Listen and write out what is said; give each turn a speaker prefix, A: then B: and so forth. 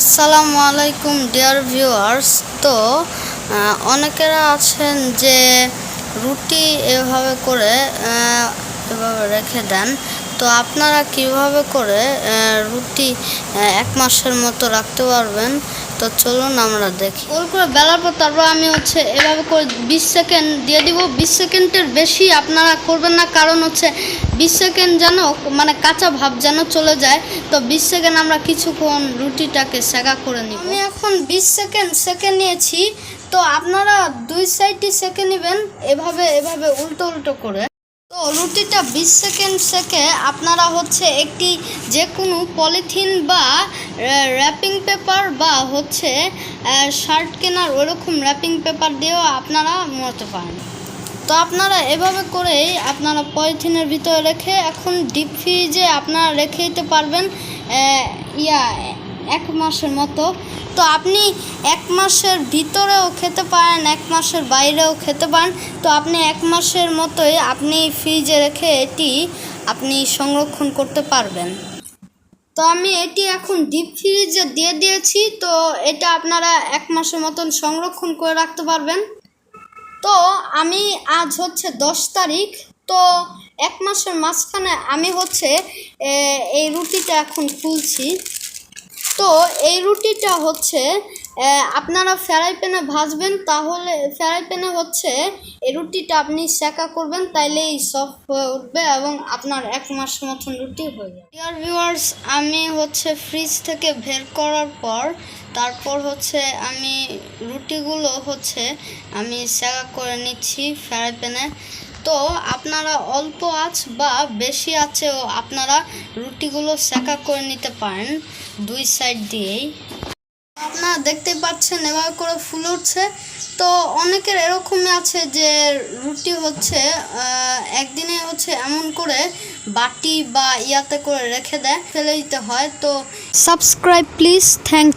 A: আসসালামু আলাইকুম dear viewers তো অনেকেরা আছেন যে রুটি এভাবে করে এভাবে রেখে দেন। তো আপনারা কীভাবে করে রুটি এক মাসের মতো রাখতে পারবেন? তো চলুন আমরা দেখি। গোল করে বেলার পর তারপর আমি হচ্ছে এভাবে করে বিশ সেকেন্ড দিয়ে দিব। বিশ সেকেন্ডের বেশি আপনারা করবেন না কারণ হচ্ছে বিশ সেকেন্ড যেন মানে কাঁচা ভাব যেন চলে যায়। তো বিশ সেকেন্ড আমরা কিছুক্ষণ রুটিটাকে সেকা করে নিব। আমি এখন বিশ সেকেন্ড সেকেন্ড নিয়েছি। তো আপনারা দুই সাইডই সেকে নেবেন। এভাবে এভাবে উল্টো উল্টো করে। তো রুটিটা বিশ সেকেন্ড সেকে আপনারা হচ্ছে একটি যে কোনো পলিথিন বা র্যাপিং পেপার বা হচ্ছে শার্ট কেনার ওরকম র্যাপিং পেপার দিয়েও আপনারা মরতে পারেন। তো আপনারা এভাবে করেই আপনারা পলিথিনের ভিতরে রেখে এখন ডিপ ফ্রিজে আপনারা রেখে দিতে পারবেন ইয়া এক মাসের মতো। তো আপনি এক মাসের ভিতরেও খেতে পারেন, এক মাসের বাইরেও খেতে পারেন। তো আপনি এক মাসের মতোই আপনি ফ্রিজে রেখে এটি আপনি সংরক্ষণ করতে পারবেন। তো আমি এটি এখন ডিপ ফ্রিজে দিয়ে দিয়েছি। তো এটা আপনারা এক মাসের মতন সংরক্ষণ করে রাখতে পারবেন। তো আমি আজ হচ্ছে দশ তারিখ। তো এক মাসের মাঝখানে আমি হচ্ছে এই রুটিটা এখন খুলছি। তো এই রুটিটা হচ্ছে আপনারা ফ্রাই প্যানে ভাজবেন, তাহলে ফ্রাই প্যানে হচ্ছে এই রুটিটা আপনি সেকা করবেন তাইলে এই সফট হয়ে উঠবে এবং আপনার এক মাস মতন রুটি হয়ে যাবে। ডিয়ার ভিউয়ার্স আমি হচ্ছে ফ্রিজ থেকে বের করার পর, তারপর হচ্ছে আমি রুটিগুলো হচ্ছে আমি সেকা করে নিচ্ছি ফ্রাই প্যানে। তো আপনারা অল্প আঁচ বা বেশি আঁচেও আপনারা রুটিগুলো সেকা করে নিতে পারেন দুই সাইড দিয়েই। আপনারা দেখতে পাচ্ছেন এভাবে করে ফুল উঠছে। তো অনেকের এরকমই আছে যে রুটি হচ্ছে একদিনে হচ্ছে এমন করে বাটি বা ইয়াতে করে রেখে দেয়, ফেলে দিতে হয়। তো সাবস্ক্রাইব প্লিজ, থ্যাংক